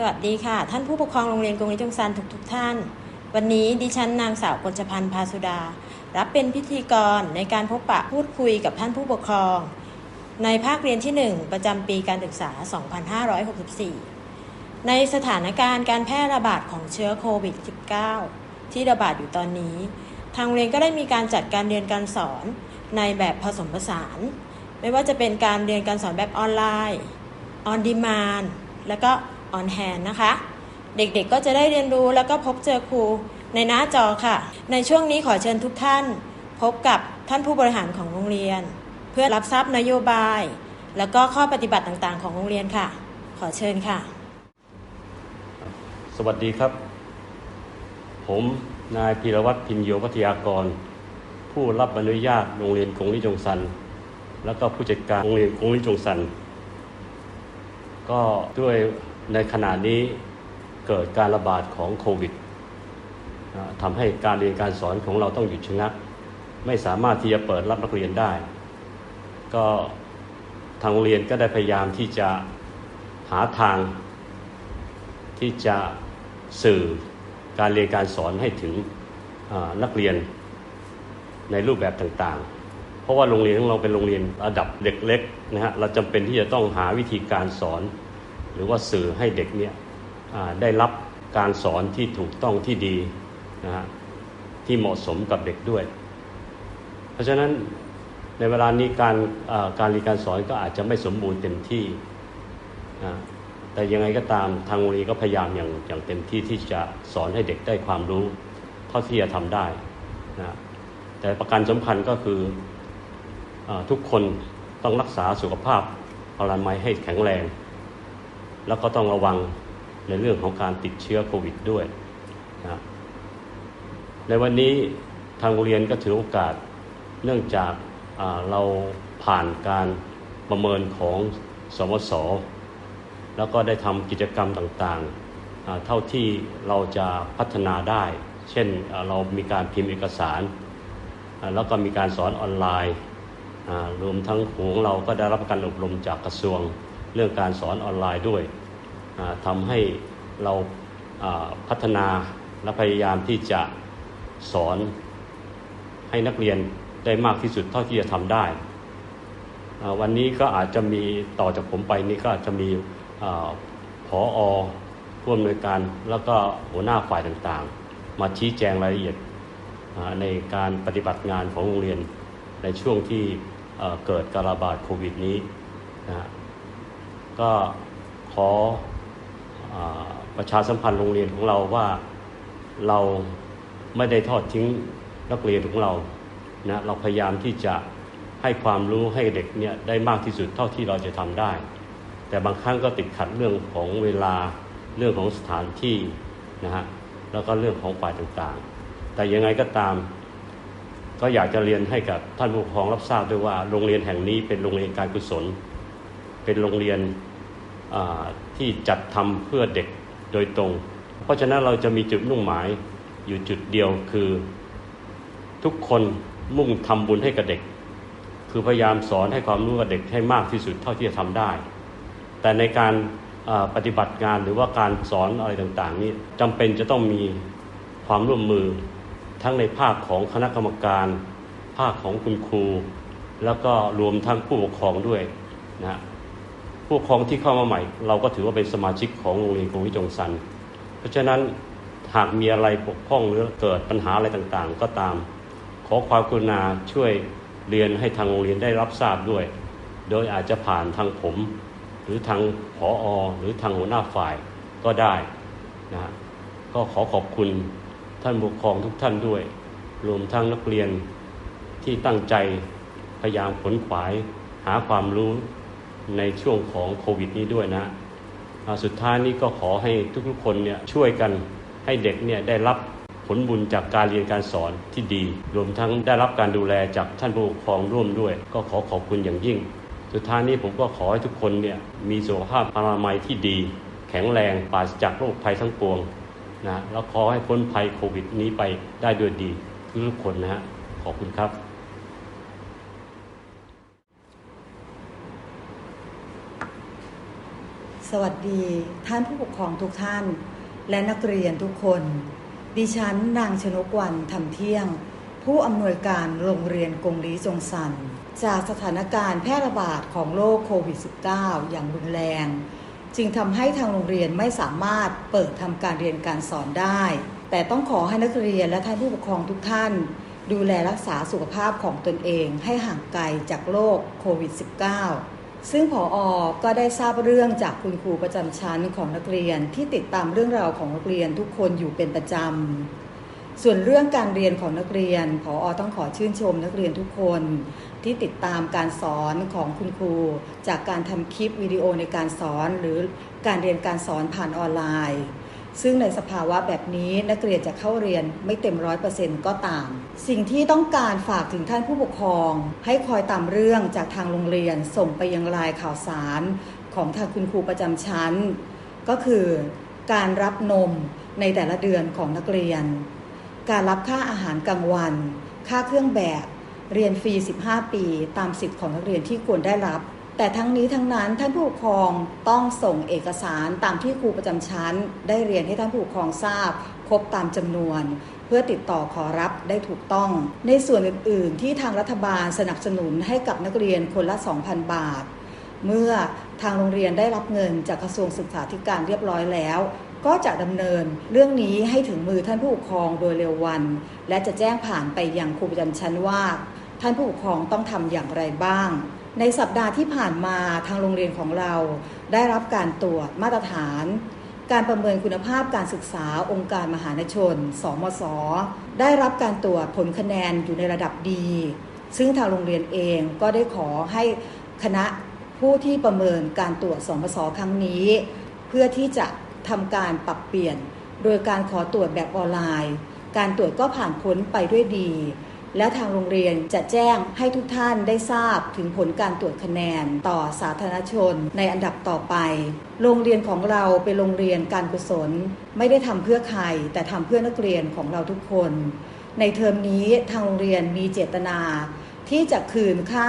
สวัสดีค่ะ ท่านผู้ปกครองโรงเรียนกรงลิจงซันทุกทุกท่าน วันนี้ดิฉันนางสาวกฤษพันธ์พาสุดา รับเป็นพิธีกรในการพบปะพูดคุยกับท่านผู้ปกครอง ในภาคเรียนที่ 1 ประจำปีการศึกษา 2564 ในสถานการณ์การแพร่ระบาดของเชื้อโควิด -19 ที่ระบาดอยู่ตอนนี้ ทางโรงเรียนก็ได้มีการจัดการเรียนการสอนในแบบผสมผสาน ไม่ว่าจะเป็นการเรียนการสอนแบบออนไลน์ ออนดีมานแล้วก็ ออนแฮนนะคะ เด็กๆก็จะได้เรียนรู้แล้วก็พบเจอครูในหน้าจอค่ะ ในช่วงนี้ขอเชิญทุกท่าน พบกับท่านผู้บริหารของโรงเรียน เพื่อรับทราบนโยบาย แล้วก็ข้อปฏิบัติต่างๆ ของโรงเรียนค่ะ ขอเชิญค่ะ สวัสดีครับ ผมนายพีรวัตรพินโยวัทยากร ผู้รับอนุญาตโรงเรียนกงลิจงซัน แล้วก็ผู้จัดการโรงเรียนกงลิจงซัน ก็ด้วย ในขณะนี้เกิดการระบาดของโควิดอ่าทำให้การเรียนการสอนของเราต้องหยุดชะงัก ไม่สามารถที่จะเปิดรับนักเรียนได้ ก็ทางโรงเรียนก็ได้พยายามที่จะหาทาง ที่จะสื่อการเรียนการสอนให้ถึงนักเรียนในรูปแบบต่างๆ เพราะว่าโรงเรียนของเราเป็นโรงเรียนระดับเด็กเล็กนะฮะ เราจำเป็นที่จะต้องหาวิธีการสอน รือว่าสื่อให้เด็กเนี่ยได้รับการสอนที่ถูกต้องที่ดีนะฮะที่เหมาะสมกับเด็กด้วย เพราะฉะนั้นในเวลานี้การการเรียนการสอนก็อาจจะไม่สมบูรณ์เต็มที่นะแต่ยังไงก็ตามทางโรงเรียนก็พยายามอย่างอย่างเต็มที่ที่จะสอนให้เด็กได้ความรู้เท่าที่จะทำได้นะแต่ประการสำคัญก็คืออทุกคนต้องรักษาสุขภาพอนามัยให้แข็งแรง แล้วก็ต้องระวังในเรื่องของการติดเชื้อโควิดด้วยนะในวันนี้ทางโรงเรียนก็ถือโอกาสเนื่องจากาเราผ่านการประเมินของสมศแล้วก็ได้ทำกิจกรรมต่างๆ เท่าที่เราจะพัฒนาได้ เช่นเรามีการพิมพ์เอกสาร แล้วก็มีการสอนออนไลน์รวมทั้งของเราก็ได้รับการอบรมจากกระทรวงเรื่องการสอนออนไลน์ด้วย ทำให้เราพัฒนาและพยายามที่จะสอนให้นักเรียนได้มากที่สุดเท่าที่จะทำได้ วันนี้ก็อาจจะมีต่อจากผมไปนี่ก็อาจจะมีอาผออผู้อำนวยการแล้วก็หัวหน้าฝ่ายต่างๆ มาชี้แจงรายละเอียดในการปฏิบัติงานของโรงเรียนในช่วงที่เกิดการระบาดโควิดนี้นะก็ขอ ประชาสัมพันธ์โรงเรียนของเราว่าเราไม่ได้ทอดทิ้งนักเรียนของเรานะเราพยายามที่จะให้ความรู้ให้เด็กเนี่ยได้มากที่สุดเท่าที่เราจะทำได้ แต่บางครั้งก็ติดขัดเรื่องของเวลาเรื่องของสถานที่นะฮะแล้วก็เรื่องของฝ่ายต่างๆ แต่ยังไงก็ตาม ก็อยากจะเรียนให้กับท่านผู้ปกครองรับทราบด้วยว่าโรงเรียนแห่งนี้เป็นโรงเรียนการกุศล เป็นโรงเรียนอ่า ที่จัดทำเพื่อเด็กโดยตรง เพราะฉะนั้นเราจะมีจุดมุ่งหมายอยู่จุดเดียวคือ ทุกคนมุ่งทำบุญให้กับเด็ก คือพยายามสอนให้ความรู้กับเด็กให้มากที่สุดเท่าที่จะทำได้ แต่ในการปฏิบัติงานหรือว่าการสอนอะไรต่างๆนี่จำเป็นจะต้องมีความร่วมมือทั้งในภาคของคณะกรรมการ ภาคของคุณครู แล้วก็รวมทั้งผู้ปกครองด้วยนะฮะ ผู้ปกครองที่เข้ามาใหม่ เราก็ถือว่าเป็นสมาชิกของโรงเรียนกรุงวิจงซัน เพราะฉะนั้นหากมีอะไรปกพร่องหรือเกิดปัญหาอะไรต่างๆ ก็ตาม ขอความกรุณาช่วยเรียนให้ทางโรงเรียนได้รับทราบด้วย โดยอาจจะผ่านทางผม หรือทางผออหรือทางหัวหน้าฝ่ายก็ได้นะฮะก็ขอขอบคุณท่านปกครองทุกท่านด้วย รวมทั้งนักเรียนที่ตั้งใจพยายามขนขวายหาความรู้ ในช่วงของโควิดนี้ด้วยนะสุดท้ายนี้ก็ขอให้ทุกๆคนเนี่ยช่วยกันให้เด็กเนี่ยได้รับผลบุญจากการเรียนการสอนที่ดี รวมทั้งได้รับการดูแลจากท่านผู้ปกครองร่วมด้วย ก็ขอขอบคุณอย่างยิ่ง สุดท้ายนี้ผมก็ขอให้ทุกคนเนี่ยมีสุขภาพอนามัยที่ดี แข็งแรงปราศจากโรคภัยทั้งปวงนะแล้วขอให้พ้นภัยโควิดนี้ไปได้ด้วยดีทุกคนนะฮะขอบคุณครับ สวัสดีท่านผู้ปกครองทุกท่าน และนักเรียนทุกคน ดิฉันนางชนกวันทำเที่ยง ผู้อำนวยการโรงเรียนกงลีจงสัน จากสถานการณ์แพร่ระบาดของโรคโควิด -19 อย่างรุนแรง จึงทำให้ทางโรงเรียนไม่สามารถเปิดทำการเรียนการสอนได้ แต่ต้องขอให้นักเรียนและท่านผู้ปกครองทุกท่าน ดูแลรักษาสุขภาพของตนเองให้ห่างไกลจากโรคโควิด -19 ซึ่งผออก็ได้ทราบเรื่องจากคุณครูประจำชั้นของนักเรียนที่ติดตามเรื่องราวของนักเรียนทุกคนอยู่เป็นประจำ ส่วนเรื่องการเรียนของนักเรียนผออต้องขอชื่นชมนักเรียนทุกคน ที่ติดตามการสอนของคุณครู จากการทำคลิปวิดีโอในการสอนหรือการเรียนการสอนผ่านออนไลน์ ซึ่งในสภาวะแบบนี้นักเรียนจะเข้าเรียนไม่เต็มร้อยเปอร์เซ็นต์ก็ตาม สิ่งที่ต้องการฝากถึงท่านผู้ปกครอง ให้คอยตามเรื่องจากทางโรงเรียนส่งไปยังลน์ข่าวสารของทางคุณครูประจำชั้น ก็คือการรับนมในแต่ละเดือนของนักเรียน การรับค่าอาหารกลางวัน ค่าเครื่องแบบ เรียนฟรี 15 ปี ตามสิทธิ์ของนักเรียนที่ควรได้รับ แต่ทั้งนี้ทั้งนั้นท่านผู้ปกครองต้องส่งเอกสารตามที่ครูประจำชั้น ได้เรียนให้ท่านผู้ปกครองทราบ ครบตามจำนวน เพื่อติดต่อขอรับได้ถูกต้อง ในส่วนอื่น ๆ ที่ทางรัฐบาลสนับสนุนให้กับนักเรียนคนละ 2,000 บาท เมื่อทางโรงเรียนได้รับเงินจากกระทรวงศึกษาธิการเรียบร้อยแล้วก็จะดำเนินเรื่องนี้ให้ถึงมือท่านผู้ปกครองโดยเร็ววัน และจะแจ้งผ่านไปยังครูประจำชั้นว่า ท่านผู้ปกครองต้องทำอย่างไรบ้าง ในสัปดาห์ที่ผ่านมาทางโรงเรียนของเรา ได้รับการตรวจมาตรฐาน การประเมินคุณภาพการศึกษาองค์การมหาชน สมศได้รับการตรวจผลคะแนนอยู่ในระดับดี ซึ่งทางโรงเรียนเองก็ได้ขอให้คณะผู้ที่ประเมินการตรวจสมศครั้งนี้ เพื่อที่จะทำการปรับเปลี่ยน โดยการขอตรวจแบบออนไลน์ การตรวจก็ผ่านพ้นไปด้วยดี และทางโรงเรียนจะแจ้งให้ทุกท่านได้ทราบถึงผลการตรวจคะแนนต่อสาธารณชนในอันดับต่อไป โรงเรียนของเราเป็นโรงเรียนการกุศล ไม่ได้ทำเพื่อใคร แต่ทำเพื่อนักเรียนของเราทุกคน ในเทอมนี้ทางโรงเรียนมีเจตนา ที่จะคืนค่า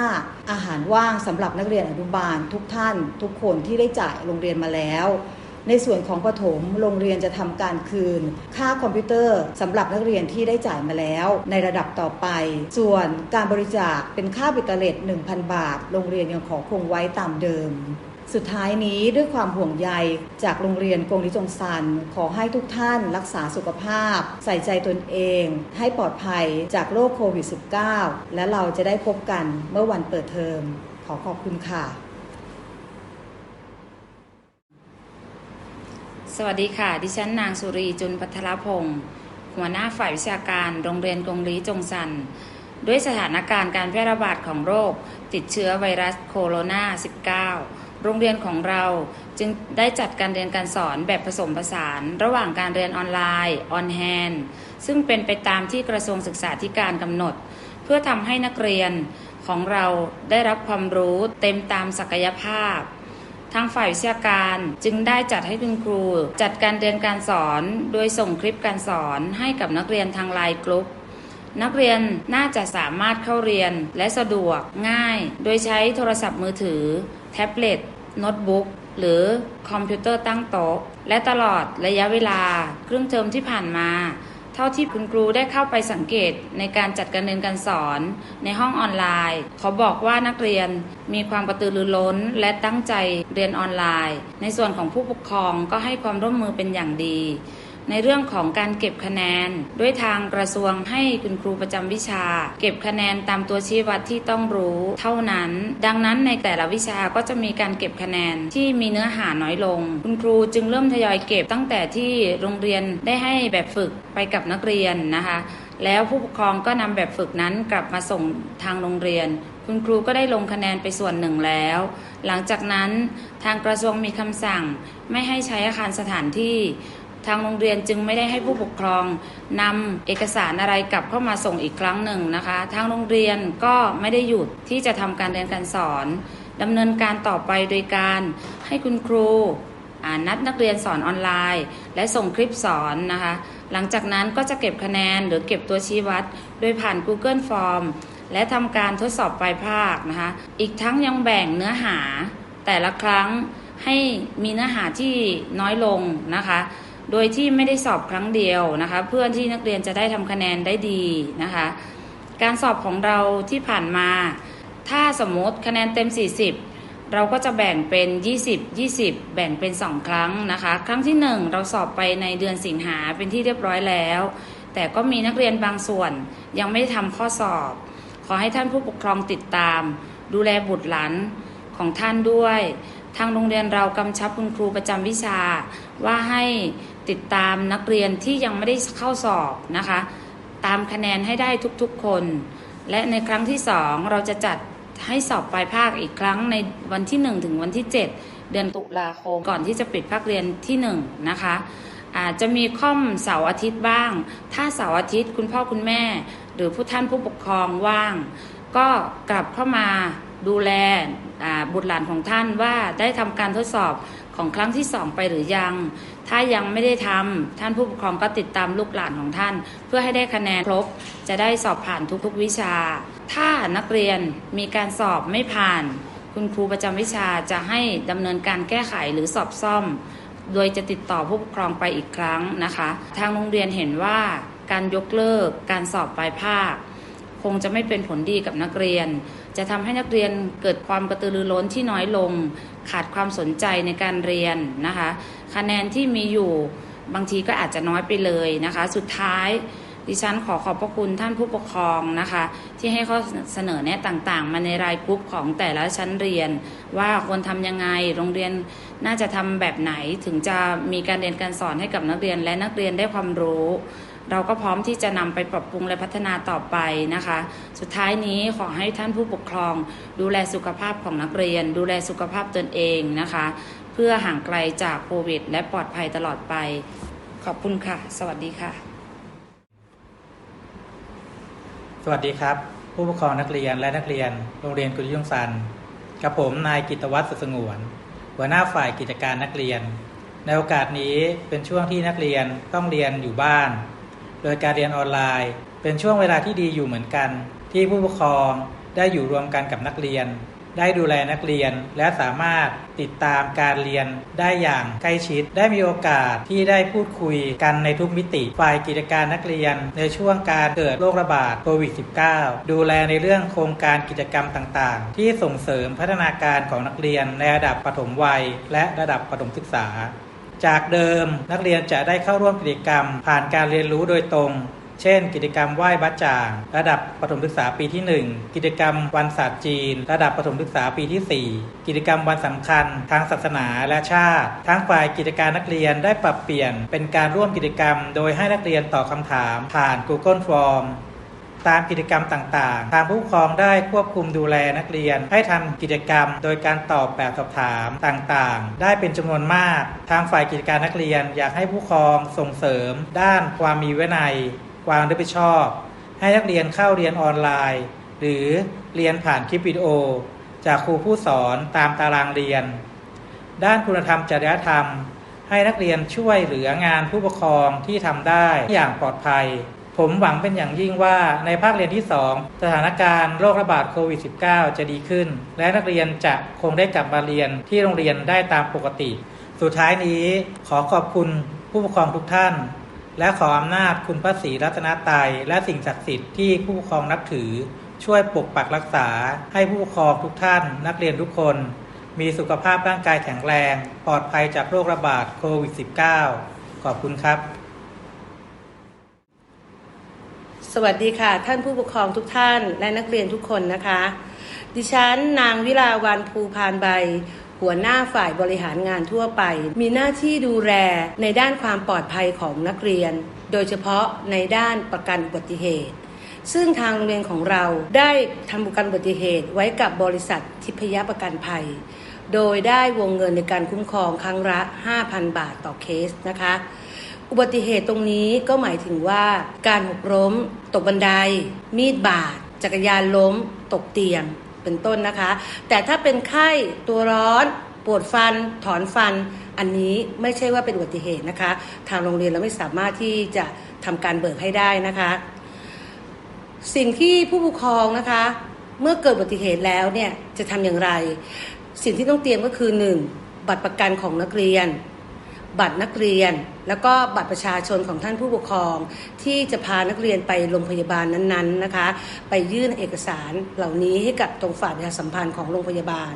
อาหารว่างสำหรับนักเรียนอนุบาลทุกท่าน ทุกคนที่ได้จ่ายโรงเรียนมาแล้ว ในส่วนของประถมโรงเรียนจะทำการคืน ค่าคอมพิวเตอร์สำหรับนักเรียนที่ได้จ่ายมาแล้ว ในระดับต่อไป ส่วนการบริจาคเป็นค่าบิตเตอร์เลต1,000 บาท โรงเรียนยังขอคงไว้ตามเดิมสุดท้ายนี้ด้วยความห่วงใยจากโรงเรียนกงลิจงซัน ขอให้ทุกท่านรักษาสุขภาพ ใส่ใจตนเอง ให้ปลอดภัยจากโรคโควิด -19 และเราจะได้พบกันเมื่อวันเปิดเทอม ขอขอบคุณค่ะ สวัสดีค่ะ ดิฉันนางสุรีจุนพัทรพงศ์หัวหน้าฝ่ายวิชาการโรงเรียนกงลีจงซัน ด้วยสถานการณ์การแพร่ระบาดของโรค ติดเชื้อไวรัสโคโรนา 19 โรงเรียนของเราจึงได้จัดการเรียนการสอนแบบผสมผสาน ระหว่างการเรียนออนไลน์ออนแฮนซึ่งเป็นไปตามที่กระทรวงศึกษาธิการกำหนด เพื่อทำให้นักเรียนของเราได้รับความรู้เต็มตามศักยภาพ ทางฝ่ายวิชาการจึงได้จัดให้คุณครู จัดการเรียนการสอน โดยส่งคลิปการสอนให้กับนักเรียนทางไลน์กลุ่มนักเรียนน่าจะสามารถเข้าเรียนและสะดวกง่าย โดยใช้โทรศัพท์มือถือ แท็บเล็ตโน้ตบุ๊กหรือคอมพิวเตอร์ตั้งโต๊ะ และตลอดระยะเวลา ครึ่งเทอมที่ผ่านมา ท่าที่คุณครูได้เข้าไปสังเกตในการจัดการเรียนการสอนในห้องออนไลน์ ขอบอกว่านักเรียนมีความกระตือรือร้น และตั้งใจเรียนออนไลน์ ในส่วนของผู้ปกครองก็ให้ความร่วมมือเป็นอย่างดี ในเรื่องของการเก็บคะแนน ด้วยทางกระทรวงให้คุณครูประจำวิชา เก็บคะแนนตามตัวชี้วัดที่ต้องรู้เท่านั้น ดังนั้นในแต่ละวิชาก็จะมีการเก็บคะแนนที่มีเนื้อหาน้อยลง คุณครูจึงเริ่มทยอยเก็บตั้งแต่ที่โรงเรียนได้ให้แบบฝึกไปกับนักเรียนนะคะ แล้วผู้ปกครองก็นำแบบฝึกนั้นกลับมาส่งทางโรงเรียน คุณครูก็ได้ลงคะแนนไปส่วนหนึ่งแล้ว หลังจากนั้นทางกระทรวงมีคำสั่งไม่ให้ใช้อาคารสถานที่ ทางโรงเรียนจึงไม่ได้ให้ผู้ปกครองนำเอกสารอะไรกลับเข้ามาส่งอีกครั้งหนึ่งนะคะ ทางโรงเรียนก็ไม่ได้หยุดที่จะทำการเรียนการสอนดำเนินการต่อไปโดยการให้คุณครูนัดนักเรียนสอนออนไลน์ และส่งคลิปสอนนะคะ หลังจากนั้นก็จะเก็บคะแนนหรือเก็บตัวชี้วัด โดยผ่าน Google Form และทำการทดสอบปลายภาคนะคะ อีกทั้งยังแบ่งเนื้อหาแต่ละครั้งให้มีเนื้อหาที่น้อยลงนะคะ โดยที่ไม่ได้สอบครั้งเดียวนะคะ เพื่อที่นักเรียนจะได้ทำคะแนนได้ดีนะคะ การสอบของเราที่ผ่านมา ถ้าสมมติคะแนนเต็ม 40 เราก็จะแบ่งเป็น 20 20 แบ่งเป็น 2 ครั้งนะคะ ครั้งที่ 1 เราสอบไปในเดือนสิงหาเป็นที่เรียบร้อยแล้ว แต่ก็มีนักเรียนบางส่วน ยังไม่ได้ทำข้อสอบ ขอให้ท่านผู้ปกครองติดตาม ดูแลบุตรหลานของท่านด้วย ทางโรงเรียนเรากำชับคุณครูประจำวิชาว่าให้ ติดตามนักเรียนที่ยังไม่ได้เข้าสอบนะคะ ตามคะแนนให้ได้ทุกๆคน และในครั้งที่สองเราจะจัดให้สอบปลายภาคอีกครั้งในวันที่ 1 ถึงวันที่ 7 เดือนตุลาคมก่อนที่จะปิดภาคเรียนที่ 1 นะคะอาจจะมีค่อมเสาร์อาทิตย์บ้าง ถ้าเสาร์อาทิตย์คุณพ่อคุณแม่ หรือผู้ท่านผู้ปกครองว่าง ก็กลับเข้ามาดูแลบุตรหลานของท่านว่าได้ทำการทดสอบของครั้งที่สองไปหรือยัง ถ้ายังไม่ได้ทำท่านผู้ปกครองก็ติดตามลูกหลานของท่าน เพื่อให้ได้คะแนนครบ จะได้สอบผ่านทุกๆวิชา ถ้านักเรียนมีการสอบไม่ผ่าน คุณครูประจำวิชาจะให้ดำเนินการแก้ไขหรือสอบซ่อม โดยจะติดต่อผู้ปกครองไปอีกครั้งนะคะ ทางโรงเรียนเห็นว่าการยกเลิกการสอบปลายภาค คงจะไม่เป็นผลดีกับนักเรียน จะทำให้นักเรียนเกิดความกระตือรือร้นที่น้อยลง ขาดความสนใจในการเรียนนะคะ คะแนนที่มีอยู่บางทีก็อาจจะน้อยไปเลยนะคะ สุดท้ายดิฉันขอขอบพระคุณท่านผู้ปกครองนะคะ ที่ให้ข้อเสนอแนะต่างๆ มาในรายกรุ๊ปของแต่ละชั้นเรียน ว่าควรทำยังไงโรงเรียนน่าจะทำแบบไหนถึงจะมีการเรียนการสอนให้กับนักเรียนและนักเรียนได้ความรู้ เราก็พร้อมที่จะนำไปปรับปรุงและพัฒนาต่อไปนะคะ สุดท้ายนี้ขอให้ท่านผู้ปกครอง ดูแลสุขภาพของนักเรียน ดูแลสุขภาพตนเองนะคะ พื่อห่างไกลจากโควิด และปลอดภัยตลอดไป ขอบคุณค่ะ สวัสดีค่ะ สวัสดีครับ ผู้ปกครองนักเรียนและนักเรียน โรงเรียนกุลยงซันกับผมนายกิตวัฒน์สุสงวน หัวหน้าฝ่ายกิจการนักเรียน ในโอกาสนี้เป็นช่วงที่นักเรียนต้องเรียนอยู่บ้าน โดยการเรียนออนไลน์ เป็นช่วงเวลาที่ดีอยู่เหมือนกัน ที่ผู้ปกครองได้อยู่รวมกันกับนักเรียน ได้ดูแลนักเรียน และสามารถติดตามการเรียนได้อย่างใกล้ชิด ได้มีโอกาสที่ได้พูดคุยกันในทุกมิติ ฝ่ายกิจการนักเรียน ในช่วงการเกิดโรคระบาดโควิด -19 ดูแลในเรื่องโครงการกิจกรรมต่างๆ ที่ส่งเสริมพัฒนาการของนักเรียนในระดับปฐมวัย และระดับประถมศึกษา จากเดิมนักเรียนจะได้เข้าร่วมกิจกรรม ผ่านการเรียนรู้โดยตรง เช่น กิจกรรมไหว้บัจจาง ระดับประถมศึกษาปีที่ 1 กิจกรรมวันศาสตร์จีน ระดับประถมศึกษาปีที่ 4 กิจกรรมวันสำคัญ ทางศาสนาและชาติ ทั้งฝ่ายกิจการนักเรียนได้ปรับเปลี่ยน เป็นการร่วมกิจกรรม โดยให้นักเรียนตอบคำถาม ผ่าน Google Form ตามกิจกรรมต่างๆ ทางผู้ปกครองได้ควบคุมดูแลนักเรียน ให้ทำกิจกรรม โดยการตอบแบบสอบถามต่างๆ ได้เป็นจำนวนมาก ทางฝ่ายกิจการนักเรียนอยากให้ผู้ปกครองส่งเสริม ด้านความมีวินัย วามรับผิดชอบ ให้นักเรียนเข้าเรียนออนไลน์ หรือเรียนผ่านคลิปวิดีโอ จากครูผู้สอนตามตารางเรียน ด้านคุณธรรมจริยธรรม ให้นักเรียนช่วยเหลืองานผู้ปกครองที่ทำได้อย่างปลอดภัย ผมหวังเป็นอย่างยิ่งว่าในภาคเรียนที่ 2 สถานการณ์โรคระบาดโควิด -19 จะดีขึ้น และนักเรียนจะคงได้กลับมาเรียนที่โรงเรียนได้ตามปกติ สุดท้ายนี้ขอขอบคุณผู้ปกครองทุกท่าน และขออำนาจคุณพระศรีรัตนตรัยและสิ่งศักดิ์สิทธิ์ที่ผู้ปกครองนับถือ ช่วยปกปักรักษา ให้ผู้ปกครองทุกท่าน นักเรียนทุกคน มีสุขภาพร่างกายแข็งแรง ปลอดภัยจากโรคระบาดโควิด -19 ขอบคุณครับ สวัสดีค่ะ ท่านผู้ปกครองทุกท่านและนักเรียนทุกคนนะคะ ดิฉันนางวิลาวันภูพานใบ หัวหน้าฝ่ายบริหารงานทั่วไป มีหน้าที่ดูแลในด้านความปลอดภัยของนักเรียน โดยเฉพาะในด้านประกันอุบัติเหตุ ซึ่งทางโรงเรียนของเราได้ทำประกันอุบัติเหตุไว้กับบริษัททิพยประกันภัย โดยได้วงเงินในการคุ้มครองครั้งละ 5,000 บาทต่อเคสนะคะอุบัติเหตุตรงนี้ก็หมายถึงว่าการหกล้ม ตกบันได มีดบาด จักรยานล้ม ตกเตียง เป็นต้นนะคะ แต่ถ้าเป็นไข้ตัวร้อนปวดฟันถอนฟัน อันนี้ไม่ใช่ว่าเป็นอุบัติเหตุนะคะ ทางโรงเรียนเราไม่สามารถที่จะทำการเบิกให้ได้นะคะ สิ่งที่ผู้ปกครองนะคะ เมื่อเกิดอุบัติเหตุแล้วเนี่ยจะทำอย่างไร สิ่งที่ต้องเตรียมก็คือ 1. บัตรประกันของนักเรียน บัตรนักเรียน แล้วก็บัตรประชาชนของท่านผู้ปกครอง ที่จะพานักเรียนไปโรงพยาบาลนั้นๆนะคะ ไปยื่นเอกสารเหล่านี้ให้กับตรงฝ่ายประชาสัมพันธ์ของโรงพยาบาล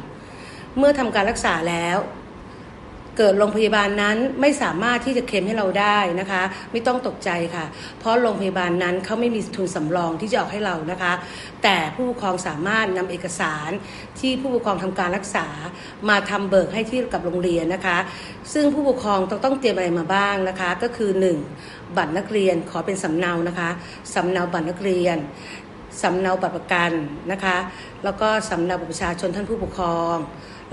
เมื่อทำการรักษาแล้ว เกิดโรงพยาบาลนั้นไม่สามารถที่จะเคลมให้เราได้นะคะ ไม่ต้องตกใจค่ะ เพราะโรงพยาบาลนั้นเขาไม่มีทุนสำรองที่จะออกให้เรานะคะ แต่ผู้ปกครองสามารถนำเอกสารที่ผู้ปกครองทำการรักษา มาทำเบิกให้ที่กับโรงเรียนนะคะ ซึ่งผู้ปกครองต้องต้องเตรียมอะไรมาบ้างนะคะ ก็คือ 1. บัตรนักเรียนขอเป็นสำเนานะคะสำเนาบัตรนักเรียนสำเนาบัตรประกันนะคะ แล้วก็สำเนาบัตรประชาชนท่านผู้ปกครอง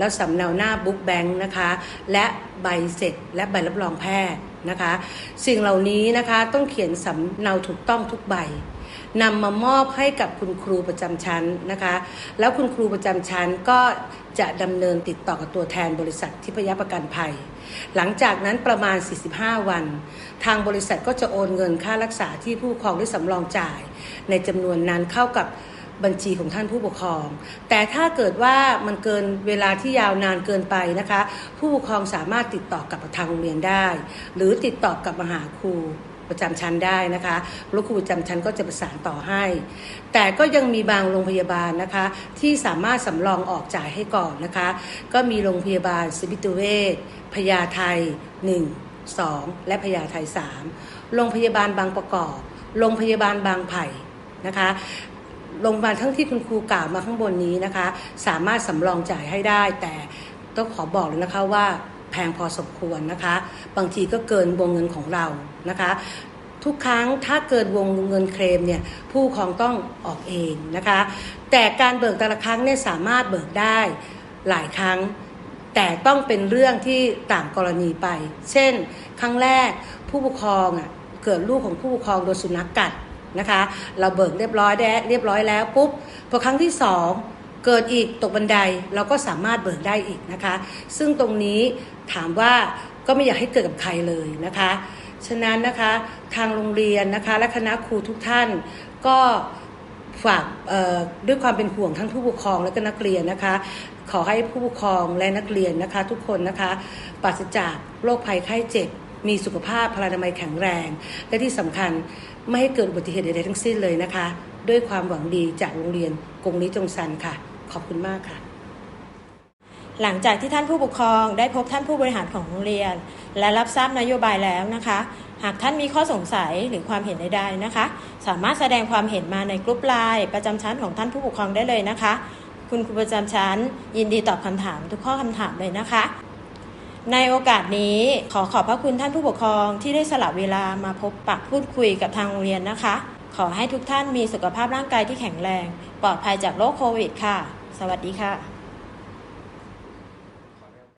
แล้วสำเนาหน้าบุ๊กแบงค์นะคะ และใบเสร็จและใบรับรองแพทย์นะคะ สิ่งเหล่านี้นะคะต้องเขียนสำเนาถูกต้องทุกใบนำมามอบให้กับคุณครูประจำชั้นนะคะ แล้วคุณครูประจำชั้นก็จะดำเนินติดต่อกับตัวแทนบริษัททิพยประกันภัย หลังจากนั้นประมาณ 45 วัน ทางบริษัทก็จะโอนเงินค่ารักษาที่ผู้ครองได้สำรองจ่าย ในจำนวนนั้นเข้ากับ บัญชีของท่านผู้ปกครอง แต่ถ้าเกิดว่ามันเกินเวลาที่ยาวนานเกินไปนะคะ ผู้ปกครองสามารถติดต่อกับทางโรงเรียนได้ หรือติดต่อกับมหาครูประจำชั้นได้นะคะแล้วครูประจำชั้นก็จะประสานต่อให้ แต่ก็ยังมีบางโรงพยาบาลนะคะ ที่สามารถสำรองออกจ่ายให้ก่อนนะคะ ก็มีโรงพยาบาลสิบิตุเวชพญาไท1 2 และพญาไท3โรงพยาบาลบางประกอบ โรงพยาบาลบางไผ่นะคะ โรงพยาบาลทั้งที่คุณครูกล่าวมาข้างบนนี้นะคะ สามารถสำรองจ่ายให้ได้ แต่ต้องขอบอกเลยนะคะว่าแพงพอสมควรนะคะ บางทีก็เกินวงเงินของเรานะคะ ทุกครั้งถ้าเกินวงเงินเคลมเนี่ยผู้ปกครองต้องออกเองนะคะ แต่การเบิกแต่ละครั้งเนี่ยสามารถเบิกได้หลายครั้งแต่ต้องเป็นเรื่องที่ต่างกรณีไป เช่น ครั้งแรกผู้ปกครองอะเกิดลูกของผู้ปกครองโดนสุนัขกกัด นะคะ เราเบิกเรียบร้อยแล้เรียบร้อยแล้วปุ๊บพอครั้งที่สองเกิดอีกตกบันไดเราก็สามารถเบิกได้อีกนะคะ ซึ่งตรงนี้ถามว่าก็ไม่อยากให้เกิดกับใครเลยนะคะ ฉะนั้นนะคะทางโรงเรียนนะคะและคณะครูทุกท่านก็ฝากด้วยความเป็นห่วงทั้งผู้ปกครองและก็นักเรียนนะคะ ขอให้ผู้ปกครองและนักเรียนนะคะ ทุกคนนะคะปราศจากโรคภัยไข้เจ็บมีสุขภาพพลานามัยแข็งแรง และที่สำคัญ ไม่ให้เกิดอุบัติเหตุใดๆทั้งสิ้นเลยนะคะ ด้วยความหวังดีจากโรงเรียนกงนี้จงซันค่ะ ขอบคุณมากค่ะ หลังจากที่ท่านผู้ปกครองได้พบท่านผู้บริหารของโรงเรียน และรับทราบนโยบายแล้วนะคะ หากท่านมีข้อสงสัยหรือความเห็นใดๆนะคะ สามารถแสดงความเห็นมาในกลุ่มไลน์ประจำชั้นของท่านผู้ปกครองได้เลยนะคะ คุณครูประจำชั้น ยินดีตอบคำถามทุกข้อคำถามเลยนะคะ ในโอกาสนี้ขอขอบพระคุณท่านผู้ปกครองที่ได้สละเวลามาพบปะพูดคุยกับทางโรงเรียนนะคะ ขอให้ทุกท่านมีสุขภาพร่างกายที่แข็งแรง ปลอดภัยจากโรคโควิดค่ะ สวัสดีค่ะ